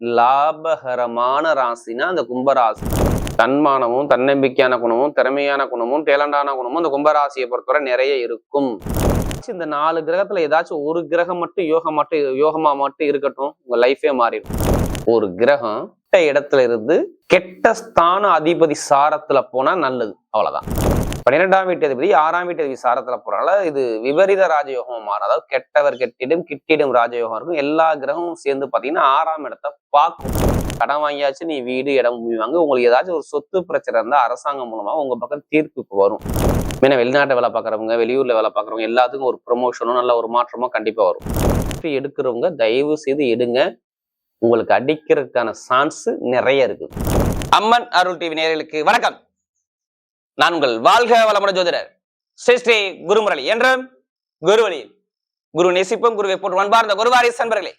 லாபகரமான ராசினா அந்த கும்பராசி. தன்மானமும் தன்னம்பிக்கையான குணமும் திறமையான குணமும் டேலண்டான குணமும் அந்த கும்பராசியை பொறுத்தவரை நிறைய இருக்கும். இந்த நாலு கிரகத்துல ஏதாச்சும் ஒரு கிரகம் மட்டும் யோகம் மட்டும் யோகமா மட்டும் இருக்கட்டும் உங்க லைஃபே மாறிடும். ஒரு கிரகம் கெட்ட இடத்துல இருந்து கெட்ட ஸ்தான அதிபதி சாரத்துல போனா நல்லது. அவ்வளவுதான். பன்னிரெண்டாம் வீட்டு அதிபதி ஆறாம் வீட்டு அதிபதி சாரத்துல போறனால இது விபரீத ராஜயோகம் மாறும். அதாவது கெட்டவர் கெட்டிடும் கிட்டிடும் ராஜயோகம் இருக்கும். எல்லா கிரகமும் சேர்ந்து பார்த்தீங்கன்னா ஆறாம் இடத்த பார்க்கும். கடன் வாங்கியாச்சு நீ வீடு இடம் வாங்க. உங்களுக்கு ஏதாச்சும் ஒரு சொத்து பிரச்சனை இருந்தால் அரசாங்கம் மூலமாக உங்கள் பக்கம் தீர்ப்புக்கு வரும். ஏன்னா வெளிநாட்டு வேலை பார்க்குறவங்க வெளியூரில் வேலை பார்க்குறவங்க எல்லாத்துக்கும் ஒரு ப்ரொமோஷனும் நல்ல ஒரு மாற்றமும் கண்டிப்பாக வரும். எடுக்கிறவங்க தயவு செய்து எடுங்க. உங்களுக்கு அடிக்கிறதுக்கான சான்ஸ் நிறைய இருக்குது. அம்மன் அருள் டிவி நேர்களுக்கு வணக்கம். நான் உங்கள் வாழ்க வளமுடன் ஜோதிடர். ஸ்ரீ ஸ்ரீ குருமுரளி என்றும் குருவழியில் குரு நேசிப்பும் குருவை போட்டு அன்பார்ந்த குருவாரி சன்பர்களே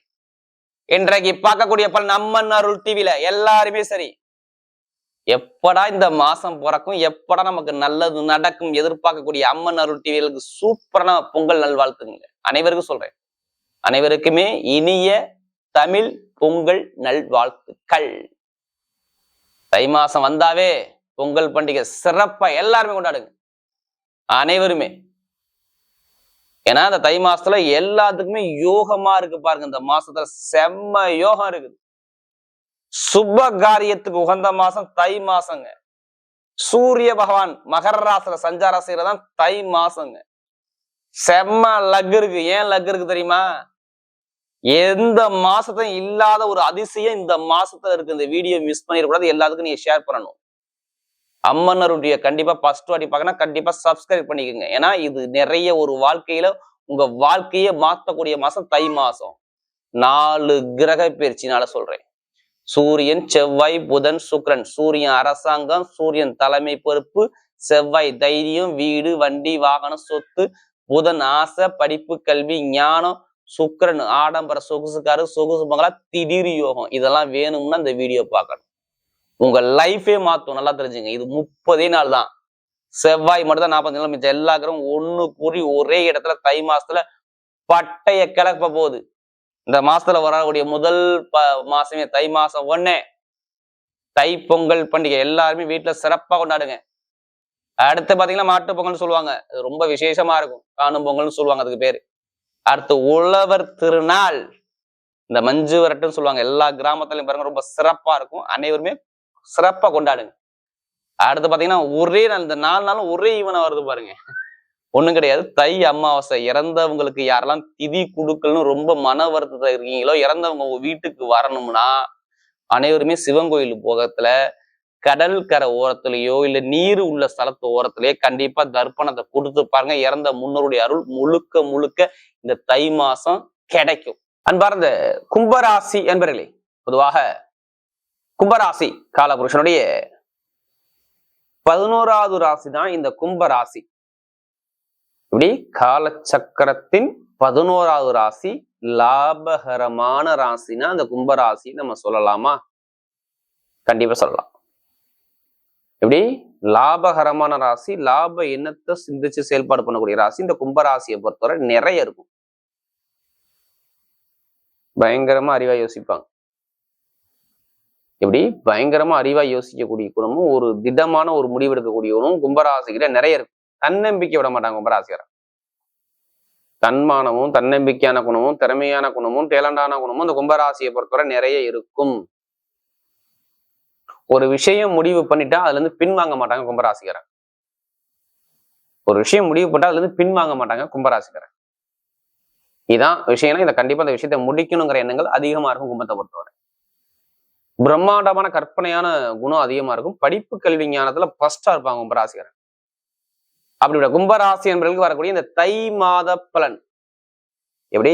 இன்றைக்கு பார்க்கக்கூடிய பல அம்மன் அருள் டிவில எல்லாருமே சரி. எப்படா இந்த மாசம் பிறக்கும் எப்படா நமக்கு நல்லது நடக்கும் எதிர்பார்க்கக்கூடிய அம்மன் அருள் டிவிகளுக்கு சூப்பரான பொங்கல் நல்வாழ்த்துங்க அனைவருக்கும் சொல்றேன். அனைவருக்குமே இனிய தமிழ் பொங்கல் நல்வாழ்த்துக்கள். தை மாசம் வந்தாவே பொங்கல் பண்டிகை சிறப்பா எல்லாருமே கொண்டாடுங்க. அனைவருமே. ஏன்னா இந்த தை மாசத்துல எல்லாத்துக்குமே யோகமா இருக்கு பாருங்க. இந்த மாசத்துல செம்ம யோகம் இருக்குது. சுப காரியத்துக்கு உகந்த மாசம் தை மாசங்க. சூரிய பகவான் மகர ராசில சஞ்சாரம் செய்யறதான் தை மாசங்க. செம்ம லக் இருக்கு. ஏன் லக் இருக்கு தெரியுமா? எந்த மாசத்தையும் இல்லாத ஒரு அதிசயம் இந்த மாசத்துல இருக்கு. இந்த வீடியோ மிஸ் பண்ணிடக்கூடாது. எல்லாத்துக்கும் நீங்க ஷேர் பண்ணணும். அம்மனருடைய கண்டிப்பா ஃபர்ஸ்ட் வாட்டி பார்க்கணும் கண்டிப்பா சப்ஸ்கிரைப் பண்ணிக்கோங்க. ஏன்னா இது நிறைய ஒரு வாழ்க்கையில உங்க வாழ்க்கையை மாத்தக்கூடிய மாசம் தை மாசம். நாலு கிரக பயிற்சினால சொல்றேன். சூரியன் செவ்வாய் புதன் சுக்ரன். சூரியன் அரசாங்கம் சூரியன் தலைமை பொறுப்பு செவ்வாய் தைரியம் வீடு வண்டி வாகனம் சொத்து புதன் ஆசை படிப்பு கல்வி ஞானம் சுக்கரன் ஆடம்பர சொகுசுக்காரு சொகுசு பங்களா திடீர் யோகம். இதெல்லாம் வேணும்னா இந்த வீடியோ பார்க்கணும். உங்க லைஃபே மாத்தும். நல்லா தெரிஞ்சுங்க. இது முப்பதே நாள் தான். செவ்வாய் மட்டும் தான் நாற்பது நாள் மிச்சம். எல்லா கிரகம் ஒண்ணு கூறி ஒரே இடத்துல தை மாசத்துல பட்டைய கிளப்ப போகுது. இந்த மாசத்துல வரக்கூடிய முதல் ப மாசமே தை மாசம் ஒன்னே தை பொங்கல் பண்டிகை. எல்லாருமே வீட்டுல சிறப்பா கொண்டாடுங்க. அடுத்து பாத்தீங்கன்னா மாட்டு பொங்கல்னு சொல்லுவாங்க. அது ரொம்ப விசேஷமா இருக்கும். காணும் பொங்கல்னு சொல்லுவாங்க அதுக்கு பேரு. அடுத்து உழவர் திருநாள். இந்த மஞ்சு வரட்டுன்னு சொல்லுவாங்க. எல்லா கிராமத்துலயும் பாருங்க ரொம்ப சிறப்பா இருக்கும். அனைவருமே சிறப்பா கொண்டாடுங்க. அடுத்து பாத்தீங்கன்னா ஒரே நாள் இந்த நாலு நாளும் ஒரே ஈவனை வருது பாருங்க. ஒண்ணும் கிடையாது. தை அமாவாசை. இறந்தவங்களுக்கு யாரெல்லாம் திதி கொடுக்கலன்னு ரொம்ப மன வருத்தத்தை இருக்கீங்களோ இறந்தவங்க வீட்டுக்கு வரணும்னா அனைவருமே சிவன் கோயில் போகத்துல கடல் கரை ஓரத்திலேயோ இல்ல நீர் உள்ள ஸ்தலத்து ஓரத்திலேயே கண்டிப்பா தர்ப்பணத்தை கொடுத்து பாருங்க. இறந்த முன்னோருடைய அருள் முழுக்க முழுக்க இந்த தை மாசம் கிடைக்கும். அன்பார்ந்த கும்பராசி என்பர்களே பொதுவாக கும்பராசி காலபுருஷனுடைய பதினோராவது ராசி தான் இந்த கும்பராசி. இப்படி காலச்சக்கரத்தின் பதினோராவது ராசி லாபகரமான ராசினா அந்த கும்பராசி நம்ம சொல்லலாமா? கண்டிப்பா சொல்லலாம். எப்படி லாபகரமான ராசி லாப எண்ணத்தை சிந்திச்சு செயல்பாடு பண்ணக்கூடிய ராசி இந்த கும்பராசியை பொறுத்தவரை நிறைய இருக்கும். பயங்கரமா அறிவா யோசிப்பாங்க. எப்படி? பயங்கரமா அறிவா யோசிக்கக்கூடிய குணமும் ஒரு திடமான ஒரு முடிவெடுக்கக்கூடிய குணமும் கும்பராசிகிட்ட நிறைய இருக்கும் தன்னம்பிக்கை விட மாட்டாங்க கும்பராசிகரை தன்மானமும் தன்னம்பிக்கையான குணமும் திறமையான குணமும் டேலண்டான குணமும் இந்த கும்பராசியை பொறுத்தவரை நிறைய இருக்கும். ஒரு விஷயம் முடிவு பண்ணிட்டா அதுல இருந்து பின்வாங்க மாட்டாங்க கும்பராசிக்காரன் ஒரு விஷயம் முடிவு பண்ணா அதுல இருந்து பின்வாங்க மாட்டாங்க கும்பராசிக்காரன் இதான் விஷயம்னா இதை கண்டிப்பா இந்த விஷயத்தை முடிக்கணுங்கிற எண்ணங்கள் அதிகமா இருக்கும் கும்பத்தை பொறுத்தவரை. பிரம்மாண்டமான கற்பனையான குணம் அதிகமா இருக்கும். படிப்பு கல்வி ஞானத்துல ஃபர்ஸ்டா இருப்பாங்க கும்பராசிக்காரன் அப்படிப்பட்ட கும்பராசி என்பவர்களுக்கு வரக்கூடிய இந்த தை மாத பலன். எப்படி?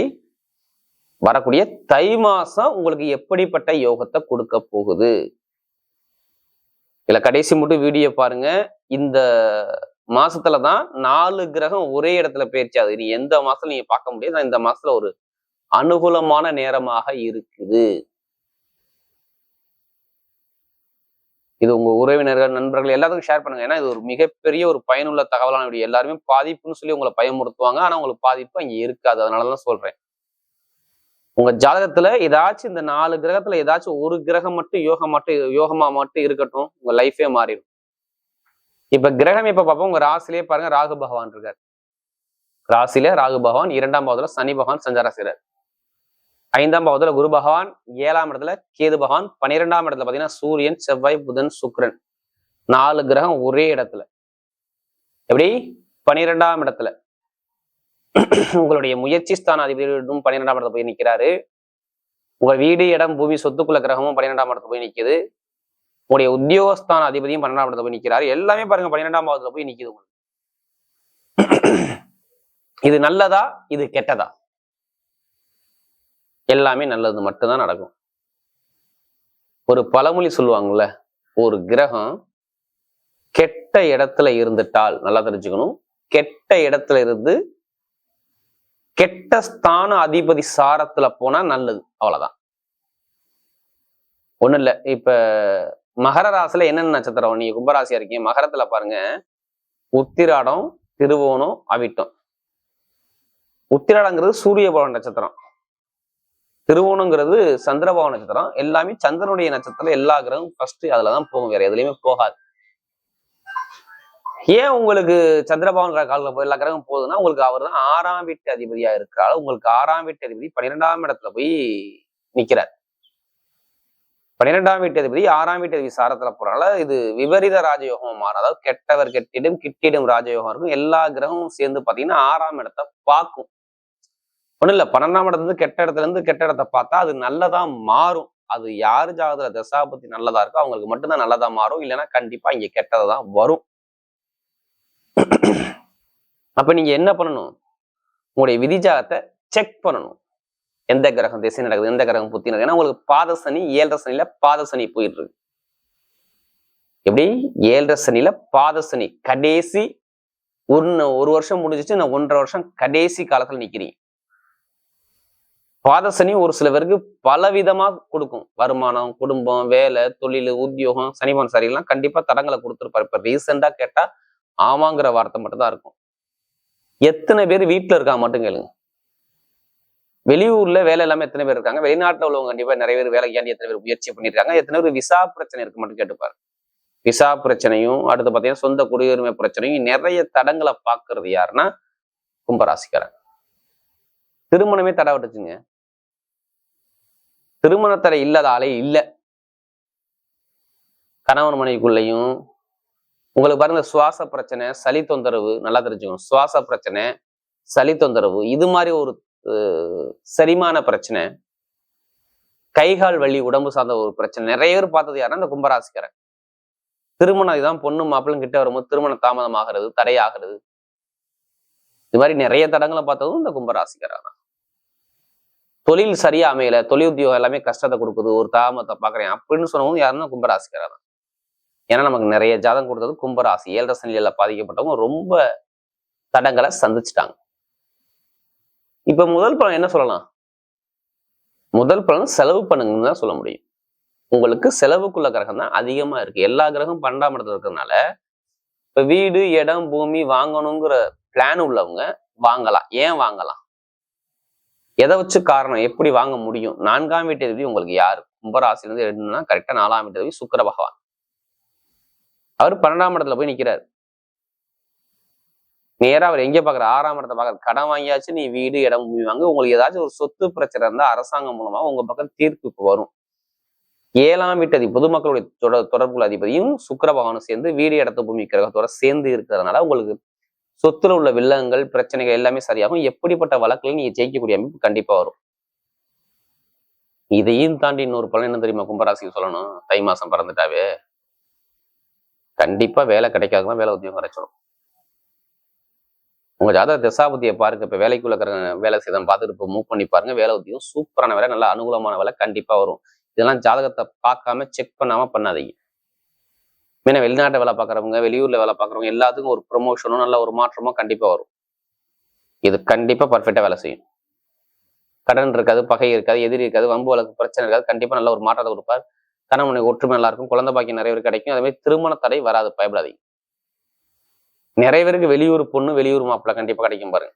வரக்கூடிய தை மாசம் உங்களுக்கு எப்படிப்பட்ட யோகத்தை கொடுக்க போகுது? இல்ல கடைசி மட்டும் வீடியோ பாருங்க. இந்த மாசத்துல தான் நாலு கிரகம் ஒரே இடத்துல பயிற்சி ஆகுது. நீ எந்த மாசத்துல நீங்க பார்க்க முடியாது. இந்த மாசத்துல ஒரு அனுகூலமான நேரமாக இருக்குது. இது உங்க உறவினர்கள் நண்பர்கள் எல்லாத்துக்கும் ஷேர் பண்ணுங்க. ஏன்னா இது ஒரு மிகப்பெரிய ஒரு பயனுள்ள தகவலான வீடியோ எல்லாருமே பாதிப்புன்னு சொல்லி உங்களை பயமுறுத்துவாங்க. ஆனா உங்களுக்கு பாதிப்பு அங்கே இருக்காது. அதனால தான் சொல்றேன். உங்க ஜாதகத்துல ஏதாச்சும் இந்த நாலு கிரகத்துல ஏதாச்சும் ஒரு கிரகம் மட்டும் யோகம் மட்டும் யோகமா மட்டும் இருக்கட்டும் உங்க லைஃபே மாறிடும். இப்ப கிரகம் இப்ப பார்ப்போம் உங்க ராசிலேயே பாருங்க. ராகு பகவான் இருக்கார். ராசியில ராகு பகவான் இரண்டாம் பாவத்துல சனி பகவான் சஞ்சார செய்றார். ஐந்தாம் பாவத்துல குரு பகவான் ஏழாம் இடத்துல கேது பகவான் பன்னிரெண்டாம் இடத்துல பாத்தீங்கன்னா சூரியன் செவ்வாய் புதன் சுக்ரன் நாலு கிரகம் ஒரே இடத்துல. எப்படி? பன்னிரெண்டாம் இடத்துல. உங்களுடைய முயற்சி ஸ்தான அதிபதியும் பன்னிரெண்டாம் இடத்துல போய் நிற்கிறாரு உங்க வீடு இடம் பூமி சொத்துக்குள்ள கிரகமும் பன்னிரெண்டாம் இடத்துல போய் நிற்குது உங்களுடைய உத்தியோகஸ்தான அதிபதியும் பன்னெண்டாம் இடத்துல போய் நிற்கிறாரு எல்லாமே பாருங்க பன்னிரெண்டாம் பாவத்துல போய் நிற்குது உங்களுக்கு. இது நல்லதா? இது கெட்டதா? எல்லாமே நல்லது மட்டும்தான் நடக்கும். ஒரு பழமொழி சொல்லுவாங்கல்ல ஒரு கிரகம் கெட்ட இடத்துல இருந்துட்டால் நல்லா தெரிஞ்சுக்கணும். கெட்ட இடத்துல இருந்து கெட்ட ஸ்தான அதிபதி சாரத்துல போனா நல்லது அவ்வளவுதான். ஒண்ணும் இல்ல இப்ப மகர ராசில என்னென்ன நட்சத்திரம்? நீங்க கும்பராசியா இருக்கீங்க மகரத்துல பாருங்க உத்திராடம் திருவோணம் அவிட்டம். உத்திராடங்கிறது சூரிய பவன் நட்சத்திரம். திருவோணங்கிறது சந்திரபாவ நட்சத்திரம். எல்லாமே சந்திரனுடைய நட்சத்திரம் எல்லா கிரகம் ஃபர்ஸ்ட் அதுலதான் போகும். வேற எதுலயுமே போகாது. ஏன் உங்களுக்கு சந்திரபவன் காலத்துல போய் எல்லா கிரகம் போகுதுன்னா உங்களுக்கு அவர் தான் ஆறாம் வீட்டு அதிபதியா இருக்கிறாள் உங்களுக்கு ஆறாம் வீட்டு அதிபதி பன்னிரெண்டாம் இடத்துல போய் நிக்கிறார். பன்னிரெண்டாம் வீட்டு அதிபதி ஆறாம் வீட்டு அதிபதி சாரத்துல போறனால இது விபரீத ராஜயோகம் மாறும். அதாவது கெட்டவர் கெட்டிடும் கிட்டிடும் ராஜயோகம் இருக்கும். எல்லா கிரகமும் சேர்ந்து பாத்தீங்கன்னா ஆறாம் இடத்தை பார்க்கும். ஒன்றும் இல்ல பன்னெண்டாம் இடத்துல இருந்து கெட்ட இடத்துல இருந்து கெட்ட இடத்த பார்த்தா அது நல்லதா மாறும். அது யாரு ஜாதகத்துல தசாபத்தி நல்லதா இருக்கோ அவங்களுக்கு மட்டும்தான் நல்லதா மாறும். இல்லைன்னா கண்டிப்பா இங்க கெட்டதா தான் வரும். அப்ப நீங்க என்ன பண்ணணும்? உங்களுடைய விதிஜாகத்தை செக் பண்ணணும். எந்த கிரகம் திசை நடக்குது எந்த கிரகம் புத்தி நடக்குது? ஏன்னா உங்களுக்கு பாத சனி ஏழரை சனியில பாத சனி போயிட்டு இருக்கு. எப்படி? ஏழரை சனியில பாத சனி. கடைசி ஒன்னு ஒரு வருஷம் முடிஞ்சிச்சு நான் ஒன்றரை வருஷம் கடைசி காலத்துல நிக்கிறீங்க. பாதசனி ஒரு சில பேருக்கு பலவிதமா கொடுக்கும். வருமானம் குடும்பம் வேலை தொழில் உத்தியோகம் சனிபான் சரிலாம் கண்டிப்பா தடங்களை கொடுத்துருப்பாரு. இப்ப ரீசெண்டா கேட்டா ஆமாங்கிற வார்த்தை மட்டும்தான் இருக்கும். எத்தனை பேர் வீட்டுல இருக்கா மட்டும் கேளுங்க. வெளியூர்ல வேலை இல்லாம எத்தனை பேர் இருக்காங்க? வெளிநாட்டுல உள்ளவங்க கண்டிப்பா நிறைய பேர் வேலைக்காண்டி எத்தனை பேர் முயற்சி பண்ணிருக்காங்க? எத்தனை பேர் விசா பிரச்சனை இருக்கு மட்டும் கேட்டுப்பாரு. விசா பிரச்சனையும் அடுத்து பாத்தீங்கன்னா சொந்த குடியுரிமை பிரச்சனையும் நிறைய தடங்களை பாக்குறது யாருன்னா கும்பராசிக்காரன் திருமணமே தடை விட்டுச்சுங்க. திருமணத்தடை இல்லாதாலே இல்லாத ஆளே இல்ல. கணவன் மனைவிக்குள்ளேயும் உங்களுக்கு பாருங்க சுவாச பிரச்சனை சளி தொந்தரவு நல்லா தெரிஞ்சுக்கணும். சுவாச பிரச்சனை சளி தொந்தரவு இது மாதிரி ஒரு அஹ், செரிமான பிரச்சனை கைகால் வலி உடம்பு சார்ந்த ஒரு பிரச்சனை நிறைய பேர் பார்த்தது யாருன்னா இந்த கும்பராசிக்காரன் திருமணம் இதுதான் பொண்ணு மாப்பிள்ளையும் கிட்ட வரும்போது திருமணம் தாமதமாகிறது தடையாகிறது. இது மாதிரி நிறைய தடங்களை பார்த்ததும் இந்த கும்பராசிக்காரன் தான். தொழில் சரியா அமையல தொழில் உத்தியோகம் எல்லாமே கஷ்டத்தை கொடுக்குது ஒரு தாமத்தை பாக்குறேன் அப்படின்னு சொன்னவங்க யாருன்னா கும்பராசிக்காரா தான் ஏன்னா நமக்கு நிறைய ஜாதகம் கொடுத்தது கும்பராசி. ஏழரை சனியில பாதிக்கப்பட்டவங்க ரொம்ப தடங்களை சந்திச்சிட்டாங்க. இப்ப முதல் பலன் என்ன சொல்லலாம்? முதல் பலன் செலவு பண்ணுங்கன்னு தான் சொல்ல முடியும். உங்களுக்கு செலவுக்குள்ள கிரகம் தான் அதிகமா இருக்கு. எல்லா கிரகம் பன்னெண்டாம் இடத்துல இருக்கிறதுனால இப்ப வீடு இடம் பூமி வாங்கணுங்கிற பிளான் உள்ளவங்க வாங்கலாம். ஏன் வாங்கலாம்? எதை வச்சு காரணம்? எப்படி வாங்க முடியும்? நான்காம் வீட்டு அதிபதி உங்களுக்கு யாரு? கும்பராசிலிருந்து எழுதுனா கரெக்டா நாலாம் வீட்டு அதிபதி சுக்கர பகவான். அவர் பன்னெண்டாம் இடத்துல போய் நிற்கிறார் நேரா அவர் எங்க பாக்குற ஆறாம் இடத்தை பார்க்குற கடன் வாங்கியாச்சு நீ வீடு இடம் பூமி வாங்க. உங்களுக்கு ஏதாச்சும் ஒரு சொத்து பிரச்சனை இருந்தா அரசாங்கம் மூலமா உங்க பக்கம் தீர்ப்புக்கு வரும். ஏழாம் வீட்டு அதிபதி பொதுமக்களுடைய தொடர் தொடர்புள்ள அதிபதியும் சுக்கர பகவானும் சேர்ந்து வீடு இடத்து பூமி கிரகத்தோட சேர்ந்து இருக்கிறதுனால உங்களுக்கு சொத்துல உள்ள வில்லங்கள் பிரச்சனைகள் எல்லாமே சரியாகும். எப்படிப்பட்ட வழக்குல நீங்க ஜெயிக்கக்கூடிய அமைப்பு கண்டிப்பா வரும். இதையும் தாண்டி இன்னொரு பலன் என்ன தெரியுமா? கும்பராசிக்கு சொல்லணும். தை மாசம் பறந்துட்டாவே. கண்டிப்பா வேலை கிடைக்காதான் வேலை உத்தியோகம் கிடைச்சிடும் உங்க ஜாதக திசாபுத்தியை பாருங்க. இப்ப வேலைக்குள்ள இருக்கிற வேலை செய்தான் பார்த்துட்டு இப்போ மூவ் பண்ணி பாருங்க. வேலை உத்தியோகம் சூப்பரான வேலை. நல்ல அனுகூலமான வேலை கண்டிப்பா வரும். இதெல்லாம் ஜாதகத்தை பார்க்காம செக் பண்ணாம பண்ணாதீங்க. ஏன்னா வெளிநாட்டை வேலை பார்க்குறவங்க வெளியூர்ல வேலை பார்க்குறவங்க எல்லாத்துக்கும் ஒரு ப்ரொமோஷனும் நல்ல ஒரு மாற்றமும் கண்டிப்பா வரும். இது கண்டிப்பா பர்ஃபெக்டாக வேலை செய்யும். கடன் இருக்காது பகை இருக்காது எதிரி இருக்காது வம்பு வழக்கு பிரச்சனை இருக்காது. கண்டிப்பா நல்ல ஒரு மாற்றத்தை கொடுப்பார். கணவனை ஒற்றுமை நல்லா இருக்கும் குழந்தை பாக்கியம் நிறைய பேர் கிடைக்கும். அதே மாதிரி திருமண தடை வராது பயப்படாதீங்க. நிறைய பேருக்கு வெளியூர் பொண்ணு வெளியூர் மாப்பிள்ளை கண்டிப்பா கிடைக்கும் பாருங்க.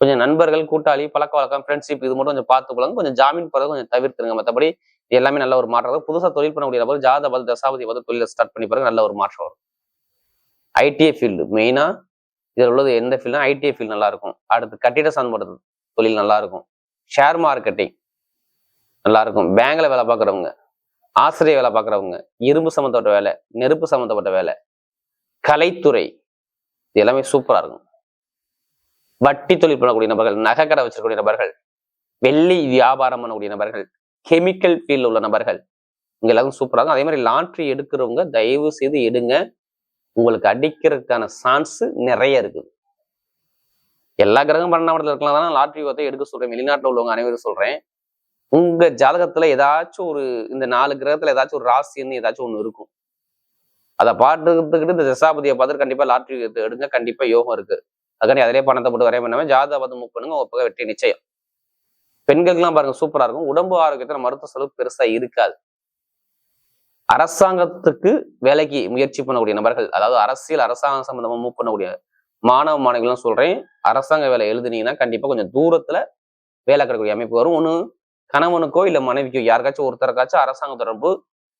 கொஞ்சம் நண்பர்கள் கூட்டாளி பழக்க வழக்கம் ஃப்ரெண்ட்ஷிப் இது மட்டும் கொஞ்சம் பார்த்து கொள்ளுங்க. கொஞ்சம் ஜாமீன் போறதை கொஞ்சம் தவிர்த்துருங்க. மற்றபடி எல்லாமே நல்ல ஒரு மாற்றம். புதுசாக தொழில் பண்ணக்கூடிய நபர் ஜாத பல் தசாபதி பதில் தொழிலை ஸ்டார்ட் பண்ணி பிறகு நல்ல ஒரு மாற்றம் வரும். ஐடிஐ ஃபீல்டு மெயினாக இதில் உள்ளது எந்த ஃபீல்டும் ஐடிஐ ஃபீல்டு நல்லா இருக்கும். அடுத்து கட்டிட சம்பந்தப்பட்ட தொழில் நல்லா இருக்கும். ஷேர் மார்க்கெட்டிங் நல்லா இருக்கும். பேங்க்ல வேலை பார்க்குறவங்க ஆசிரியர் வேலை பார்க்குறவங்க இரும்பு சம்மந்தப்பட்ட வேலை நெருப்பு சம்மந்தப்பட்ட வேலை கலைத்துறை இது எல்லாமே சூப்பராக இருக்கும். வட்டி தொழில் பண்ணக்கூடிய நபர்கள் நகைக்கடை வச்சிருக்கக்கூடிய நபர்கள் வெள்ளி வியாபாரம் பண்ணக்கூடிய நபர்கள் கெமிக்கல் ஃபீல்ட் உள்ள நபர்கள் இங்க எல்லாரும் சூப்பரா இருக்கும் அதே மாதிரி லாட்ரி எடுக்கிறவங்க தயவு செய்து எடுங்க. உங்களுக்கு அடிக்கிறதுக்கான சான்ஸ் நிறைய இருக்குது எல்லா கிரகம் பன்னெண்டாம் இருக்கலாம். தானே லாட்ரி பார்த்து எடுக்க சொல்றேன். வெளிநாட்டில் உள்ளவங்க அனைவரும் சொல்றேன். உங்க ஜாதகத்துல ஏதாச்சும் ஒரு இந்த நாலு கிரகத்துல ஏதாச்சும் ஒரு ராசின்னு ஏதாச்சும் ஒண்ணு இருக்கும். அதை பார்த்துக்கிட்டு இந்த தசாபதியை பார்த்துட்டு கண்டிப்பா லாட்ரி எடுங்க. கண்டிப்பா யோகம் இருக்கு. அதுக்காண்டி அதிலே பணத்தை போட்டு வரைய பண்ணாமல் ஜாதக பார்த்து மூவ் பண்ணுங்க. உங்க பக்கம் வெற்றி நிச்சயம். பெண்களுக்குலாம் பாருங்க சூப்பரா இருக்கும். உடம்பு ஆரோக்கியத்தில் மருத்துவ செலவு பெருசா இருக்காது. அரசாங்கத்துக்கு வேலைக்கு முயற்சி பண்ணக்கூடிய நபர்கள் அதாவது அரசியல் அரசாங்கம் சம்பந்தமா மூவ் பண்ணக்கூடிய மாணவ மாணவிகளும் சொல்றேன். அரசாங்க வேலை எழுதுனீங்கன்னா கண்டிப்பா கொஞ்சம் தூரத்துல வேலை கிடைக்கக்கூடிய அமைப்பு வரும். ஒண்ணு கணவனுக்கோ இல்ல மனைவிக்கோ யாருக்காச்சும் ஒருத்தருக்காச்சும் அரசாங்க தொடர்பு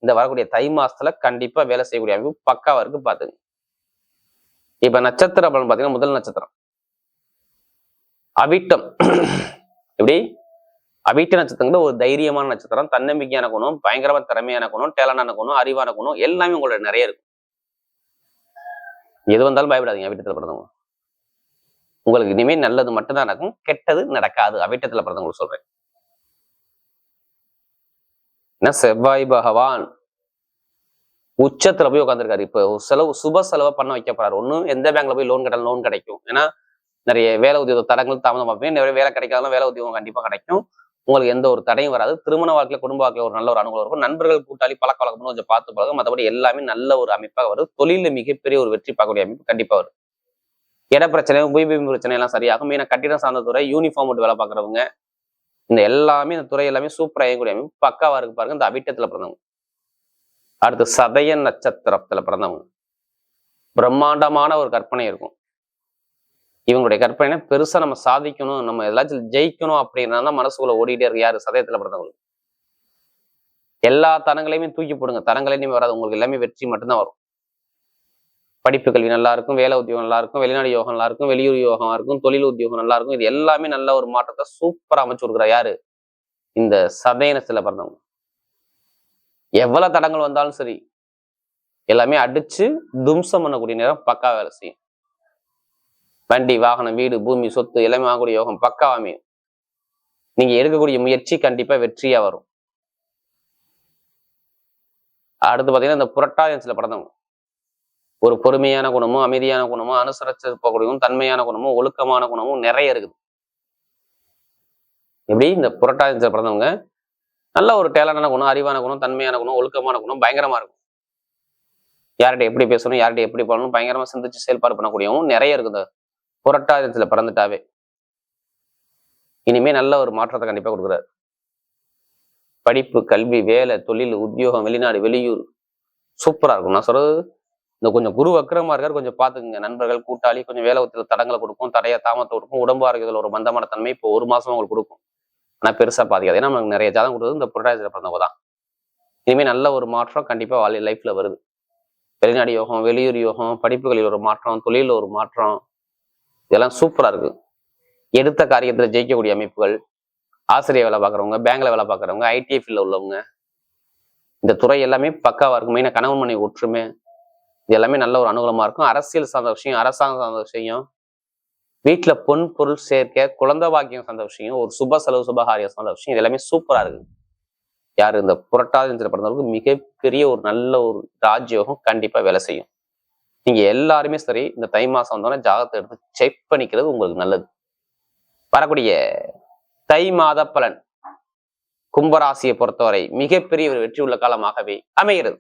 இந்த வரக்கூடிய தை மாசத்துல கண்டிப்பா வேலை செய்யக்கூடிய அமைப்பு பக்காவா இருக்கு பாத்துங்க இப்ப நட்சத்திர பலன் பாத்தீங்கன்னா முதல் நட்சத்திரம். அவிட்டம். எப்படி? அவிட்ட நட்சத்திரங்கிறது ஒரு தைரியமான நட்சத்திரம் தன்னம்பிக்கையான குணம் பயங்கரமா திறமையான குணம் டேலண்டான குணம் அறிவான குணம் எல்லாமே உங்களோட நிறைய இருக்கும். எது வந்தாலும் பயப்படாதீங்க அவிட்டத்தில் பிறந்தவங்க. உங்களுக்கு இனிமேல் நல்லது மட்டும்தான் நடக்கும் கெட்டது நடக்காது. அவிட்டத்துல பிறந்தவங்களுக்கு சொல்றேன். என்ன செவ்வாய் பகவான். உச்சத்துல போய் உட்காந்துருக்காரு இப்போ செலவு சுப செலவை பண்ண வைக்க போறாரு. எந்த பேங்க்ல போய் லோன் கட்டலாம் லோன் கிடைக்கும். ஏன்னா நிறைய வேலை உத்தியோக தடங்கள் தாமதமாக நிறைய வேலை கிடைக்காதனால வேலை உத்தியோகம் கண்டிப்பா கிடைக்கும். உங்களுக்கு எந்த ஒரு தடையும் வராது. திருமண வாழ்க்கையில குடும்ப வாழ்க்கையில ஒரு நல்ல ஒரு அனுகூலம் இருக்கும். நண்பர்கள் கூட்டாளி பழக்க வழக்கம் கொஞ்சம் பார்த்து பழகும். மற்றபடி எல்லாமே நல்ல ஒரு அமைப்பாக வரும். தொழிலில் மிகப்பெரிய ஒரு வெற்றி பார்க்கக்கூடிய அமைப்பு கண்டிப்பா வரும். இட பிரச்சனை உபயோகம் பிரச்சனை எல்லாம் சரியாகும். மெயினா கட்டிடம் சார்ந்த துறை யூனிஃபார்ம் போட்டு வேலை பார்க்குறவங்க இந்த எல்லாமே இந்த துறை எல்லாமே சூப்பராக இயங்கக்கூடிய அமைப்பு. பக்காவா இருக்கு பாருங்க. இந்த அவிட்டத்தில் பிறந்தவங்க. அடுத்து சதய நட்சத்திரத்துல பிறந்தவங்க. பிரம்மாண்டமான ஒரு கற்பனை இருக்கும். இவங்களுடைய கற்பனை பெருசா நம்ம சாதிக்கணும் நம்ம எதாச்சும் ஜெயிக்கணும் அப்படின்னா தான் மனசுக்குள்ள ஓடிட்டே இருக்கு. யாரு? சதயத்துல பிறந்தவங்களுக்கு எல்லா தரங்களையுமே தூக்கி போடுங்க. தரங்களையுமே வராது. உங்களுக்கு எல்லாமே வெற்றி மட்டும்தான் வரும். படிப்பு கல்வி நல்லா இருக்கும் வேலை உத்தியோகம் நல்லா இருக்கும் வெளிநாடு யோகம் நல்லா இருக்கும் வெளியூர் யோகமா இருக்கும் தொழில் உத்தியோகம் நல்லா இருக்கும். இது எல்லாமே நல்ல ஒரு மாற்றத்தை சூப்பரா அமைச்சு கொடுக்குறா யாரு? இந்த சதயனத்தில் பிறந்தவங்க. எவ்வளவு தடங்கள் வந்தாலும் சரி எல்லாமே அடிச்சு தும்சம் பண்ணக்கூடிய நேரம் பக்கா வேலை செய்யும். வண்டி வாகனம் வீடு பூமி சொத்து எல்லாமே வாங்கக்கூடிய யோகம் பக்கா அமையும். நீங்க எடுக்கக்கூடிய முயற்சி கண்டிப்பா வெற்றியா வரும். அடுத்து பாத்தீங்கன்னா இந்த புரட்டாயன்ஸ்ல பிறந்தவங்க. ஒரு பொறுமையான குணமும் அமைதியான குணமும் அனுசரிச்சு போகக்கூடியவும் தன்மையான குணமும் ஒழுக்கமான குணமும் நிறைய இருக்குது. எப்படி? இந்த புரட்டாயன்ஸ்ல பிறந்தவங்க நல்ல ஒரு டேலண்டான குணம் அறிவான குணம் தன்மையான குணம் ஒழுக்கமான குணம் பயங்கரமா இருக்கும். யார்கிட்ட எப்படி பேசணும் யார்கிட்ட எப்படி பண்ணணும் பயங்கரமா சிந்திச்சு செயல்பாடு பண்ணக்கூடியவும் நிறைய இருக்குது. புரட்டாதத்துல பிறந்துட்டாவே. இனிமே நல்ல ஒரு மாற்றத்தை கண்டிப்பா கொடுக்குறாரு. படிப்பு கல்வி வேலை தொழில் உத்தியோகம் வெளிநாடு வெளியூர் சூப்பரா இருக்கும். நான் சொல்றது இந்த கொஞ்சம் குரு வக்கரமா இருக்காரு கொஞ்சம் பாத்துக்குங்க நண்பர்கள் கூட்டாளி கொஞ்சம் வேலை ஒத்துல தடங்களை கொடுக்கும் தடைய தாமத்தை கொடுக்கும் உடம்பு ஆரோக்கியத்தில் ஒரு மந்தமான தன்மை இப்போ ஒரு மாசம் உங்களுக்கு கொடுக்கும். ஆனால் பெருசாக பாதிக்காது. ஏன்னா நமக்கு நிறைய ஜாதகம் கொடுத்தது இந்த புரட்டாசிர பிறந்தவங்க தான். இனிமேல் நல்ல ஒரு மாற்றம் கண்டிப்பாக வாழ் லைஃப்பில் வருது. வெளிநாடு யோகம் வெளியூர் யோகம் படிப்புகளில் ஒரு மாற்றம் தொழிலில் ஒரு மாற்றம் இதெல்லாம் சூப்பராக இருக்கு. எடுத்த காரியத்தில் ஜெயிக்கக்கூடிய அமைப்புகள் ஆசிரியர் வேலை பார்க்குறவங்க பேங்க்ல வேலை பார்க்குறவங்க ஐடிஐ ஃபீல்டில் உள்ளவங்க இந்த துறை எல்லாமே பக்காவாக இருக்கும் மெயினாக கணவன் மனைவி ஒற்றுமை இது எல்லாமே நல்ல ஒரு அனுகூலமாக இருக்கும். அரசியல் சார்ந்த விஷயம் அரசாங்கம் சார்ந்த விஷயம் வீட்டுல பொன் பொருள் சேர்க்க குழந்தை பாக்கியம் சார்ந்த விஷயம் ஒரு சுப செலவு சுபகாரியம் சார்ந்த விஷயம் இது எல்லாமே சூப்பரா இருக்கு. யாரு இந்த புரட்டாதி பிறந்தவருக்கு மிகப்பெரிய ஒரு நல்ல ஒரு ராஜயோகம் கண்டிப்பா வேலை செய்யும். நீங்க எல்லாருமே சரி இந்த தை மாசம் வந்தோடனே ஜாதகத்தை எடுத்து செக் பண்ணிக்கிறது உங்களுக்கு நல்லது. வரக்கூடிய தை மாத பலன் கும்பராசியை பொறுத்தவரை மிகப்பெரிய ஒரு வெற்றி உள்ள காலமாகவே அமைகிறது.